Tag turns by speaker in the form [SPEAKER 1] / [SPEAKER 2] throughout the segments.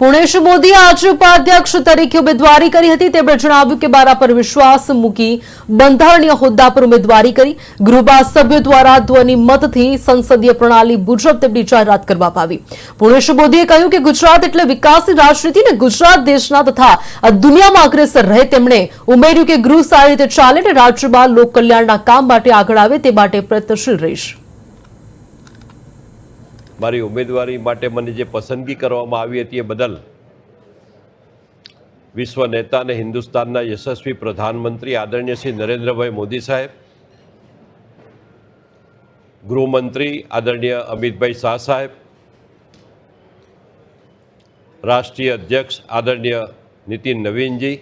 [SPEAKER 1] પુણેશ મોદીએ આજે ઉપાધ્યક્ષ તરીકે ઉમેદવારી કરી હતી. તેમણે જણાવ્યું કે મારા પર વિશ્વાસ મૂકી બંધારણીય હોદ્દા પર ઉમેદવારી કરી. ગૃહમાં સભ્યો દ્વારા ધ્વનિ સંસદીય પ્રણાલી મુજબ તેમની જાહેરાત કરવામાં આવી. પુણેશ મોદીએ કહ્યું કે ગુજરાત એટલે વિકાસની રાજનીતિ ને ગુજરાત દેશના તથા દુનિયામાં અગ્રેસર રહે તેમણે ઉમેર્યું કે ગૃહ સારી રીતે ચાલે અને રાજ્યમાં લોકકલ્યાણના કામ માટે આગળ આવે તે માટે પ્રયત્નશીલ રહીશ.
[SPEAKER 2] મારી ઉમેદવારી માટે મને જે પસંદગી કરવામાં આવી હતી એ બદલ વિશ્વ નેતા અને હિન્દુસ્તાનના યશસ્વી પ્રધાનમંત્રી આદરણીય શ્રી નરેન્દ્રભાઈ મોદી સાહેબ, ગૃહમંત્રી આદરણીય અમિતભાઈ શાહ સાહેબ, રાષ્ટ્રીય અધ્યક્ષ આદરણીય નીતિન નવીનજી,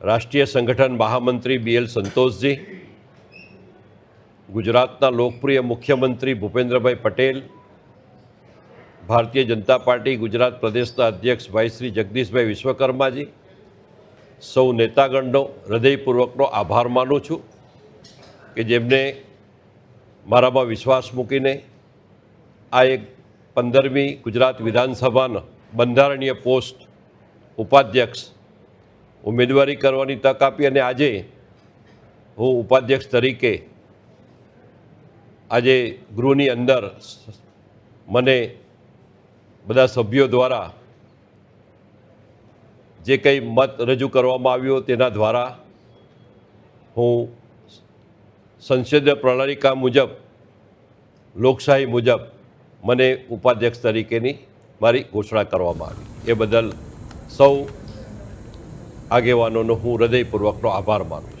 [SPEAKER 2] રાષ્ટ્રીય સંગઠન મહામંત્રી બી એલ સંતોષજી ગુજરાતના લોકપ્રિય મુખ્યમંત્રી ભૂપેન્દ્રભાઈ પટેલ, ભારતીય જનતા પાર્ટી ગુજરાત પ્રદેશના અધ્યક્ષ ભાઈ શ્રી જગદીશભાઈ વિશ્વકર્માજી, સૌ નેતાગણનો હૃદયપૂર્વકનો આભાર માનું છું કે જેમને મારામાં વિશ્વાસ મૂકીને આ એક પંદરમી ગુજરાત વિધાનસભાના બંધારણીય પોસ્ટ ઉપાધ્યક્ષ ઉમેદવારી કરવાની તક આપી અને આજે હું ઉપાધ્યક્ષ તરીકે આજે ગૃહની અંદર મને બધા સભ્યો દ્વારા જે કંઈ મત રજૂ કરવામાં આવ્યો તેના દ્વારા હું સંસદીય પ્રણાલિકા મુજબ, લોકશાહી મુજબ મને ઉપાધ્યક્ષ તરીકેની મારી ઘોષણા કરવામાં આવી. એ બદલ સૌ આગેવાનોનો હું હૃદયપૂર્વકનો આભાર માનું